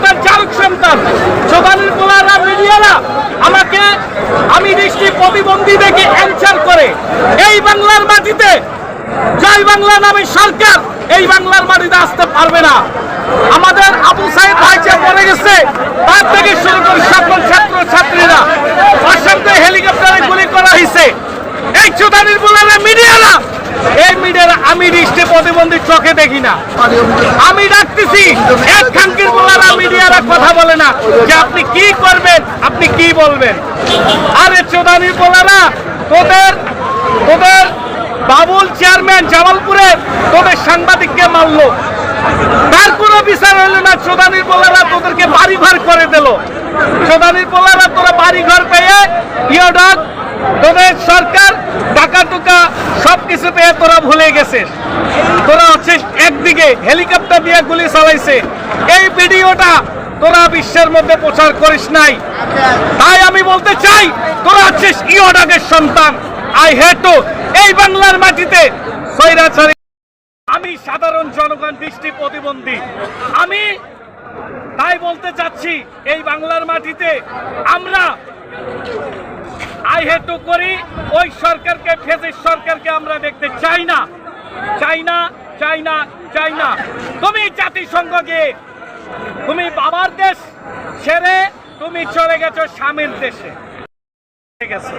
সন্তান চালক সন্তান চোদানির পোলারা মিডিয়ারা আমাকে আমি দৃষ্টি প্রতিবন্ধী দেখে অ্যানসার করে। এই বাংলার মাটিতে জয় বাংলা নামে সরকার এই বাংলার মাটিতে আসতে পারবে না। আমাদের আবু সাহেব ভাইচা পড়ে গেছে, তার থেকে শুরু করে সকল ছাত্র ছাত্রীরা অসংখ্য হেলিকপ্টারে গুলি করা হয়েছে। এই চোদানির পোলারা মিডিয়ারা, এই মিডিয়ারা আমি দৃষ্টি প্রতিবন্ধী চোখে দেখি না। আমি ডাকতেছি এক বলারা কথা বলে না যে আপনি কি করবেন, আপনি কি বলবেন? আরে চোদানির বলারা তোদের তোদের বাবুল চেয়ারম্যান জামালপুরে তোদের সাংবাদিককে মারলো। তার কোনো বিচার হলো না চোদানির বলারা তোদেরকে বাড়ি ঘর করে দিল। চোদানির বলারা তোরা বাড়ি ঘর পেয়ে ইয়ডক, তোদের সরকার টাকা টুকা সব কিছু পেয়ে তোরা ভুলে গেছিস তোরা হচ্ছে একদিকে হেলিকপ্টার দিয়ে গুলি চালাইছে। এই ভিডিওটা তোরা বিশ্বের মধ্যে প্রচার করিস নাই। তাই আমি বলতে চাই, তোরা হচ্ছিস ইয়ডাকের সন্তান। আই হেটো এই বাংলার মাটিতে আমি সাধারণ জনগণ দৃষ্টি প্রতিবন্ধী। আমি তাই বলতে চাচ্ছি, এই বাংলার মাটিতে আমরা আই হেটু করি, ওই সরকারকে ফেজের সরকারকে আমরা দেখতে চাই না। চাই না চাই না চাই না। তুমি জাতিসংঘকে তুমি বাবার দেশ ছেড়ে তুমি চলে গেছো স্বামীর দেশে। আছে